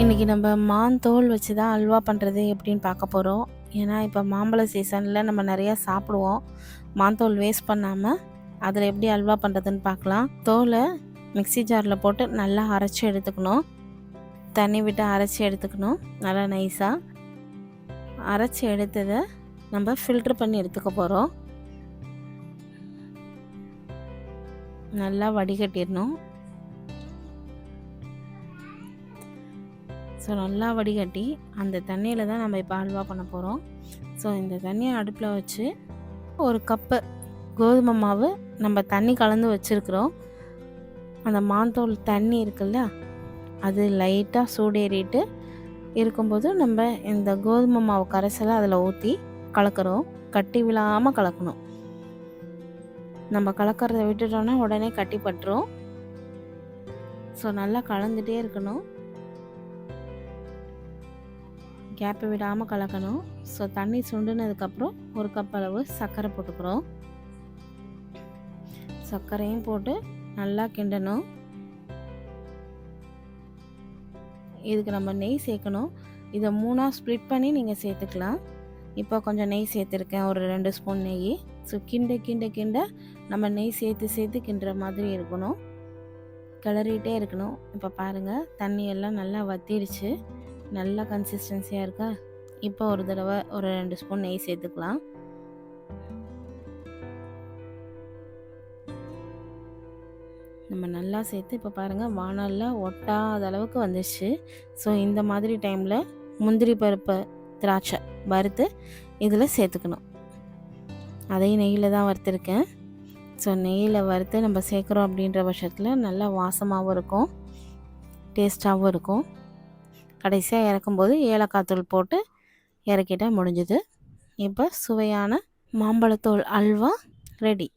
இன்றைக்கி நம்ம மான் தோல் வச்சு தான் அல்வா பண்ணுறது எப்படின்னு பார்க்க போகிறோம் ஏன்னா இப்போ மாம்பழ சீசனில் நம்ம நிறையா சாப்பிடுவோம். மாந்தோல் வேஸ்ட் பண்ணாமல் அதில் எப்படி அல்வா பண்ணுறதுன்னு பார்க்கலாம். தோலை மிக்ஸி ஜாரில் போட்டு நல்லா அரைச்சி எடுத்துக்கணும். தண்ணி விட்டு அரைச்சி எடுத்துக்கணும். நல்லா நைஸாக அரைச்சி எடுத்ததை நம்ம ஃபில்ட்ரு பண்ணி எடுத்துக்க போகிறோம் நல்லா வடிகட்டிடணும். ஸோ நல்லா வடிகட்டி அந்த தண்ணியில் தான் நம்ம இப்போ அல்வா பண்ண போகிறோம் ஸோ இந்த தண்ணியை அடுப்பில் வச்சு ஒரு கப்பு கோதுமை மாவு நம்ம தண்ணி கலந்து வச்சுருக்குறோம். அந்த மாந்தோல் தண்ணி இருக்குல்ல அது லைட்டாக சூடேறிட்டு இருக்கும்போது நம்ம இந்த கோதுமை மாவு கரைசலை அதில் ஊற்றி கலக்கிறோம். கட்டி விழாமல் கலக்கணும். நம்ம கலக்கிறத விட்டுட்டோன்னா உடனே கட்டி பட்டுரும். ஸோ நல்லா கலந்துகிட்டே இருக்கணும். கேப்பை விடாமல் கலக்கணும். ஸோ தண்ணி சுண்டுனதுக்கப்புறம் ஒரு கப் அளவு சர்க்கரை போட்டுக்கிறோம். சர்க்கரையும் போட்டு நல்லா கிண்டணும். இதுக்கு நம்ம நெய் சேர்க்கணும். இதை மூணாக ஸ்ப்ளிட் பண்ணி நீங்கள் சேர்த்துக்கலாம். இப்போ கொஞ்சம் நெய் சேர்த்துருக்கேன். ஒரு ரெண்டு ஸ்பூன் நெய். ஸோ கிண்ட கிண்ட கிண்ட நம்ம நெய் சேர்த்து சேர்த்து கிண்டுற மாதிரி இருக்கணும். கிளறிட்டே இருக்கணும். இப்போ பாருங்கள் தண்ணி எல்லாம் நல்லா வத்திடுச்சு. நல்லா கன்சிஸ்டன்சியாக இருக்கா? இப்போ ஒரு தடவை ஒரு ரெண்டு ஸ்பூன் நெய் சேர்த்துக்கலாம். நம்ம நல்லா சேர்த்து இப்போ பாருங்கள் வானலில் ஒட்டாத அளவுக்கு வந்துச்சு ஸோ இந்த மாதிரி டைமில் முந்திரி பருப்பு திராட்சை வறுத்து இதில் சேர்த்துக்கணும். அதையும் நெய்யில் தான் வறுத்துருக்கேன். ஸோ நெய்யில் வறுத்து நம்ம சேர்க்குறோம் அப்படின்ற பட்சத்தில் நல்லா வாசமாகவும் இருக்கும் டேஸ்ட்டாகவும் இருக்கும். கடைசியாக இறக்கும்போது ஏலக்காய் தூள் போட்டு இறக்கிட்டால் முடிஞ்சுது. இப்போ சுவையான மாம்பழத்தோல் அல்வா ரெடி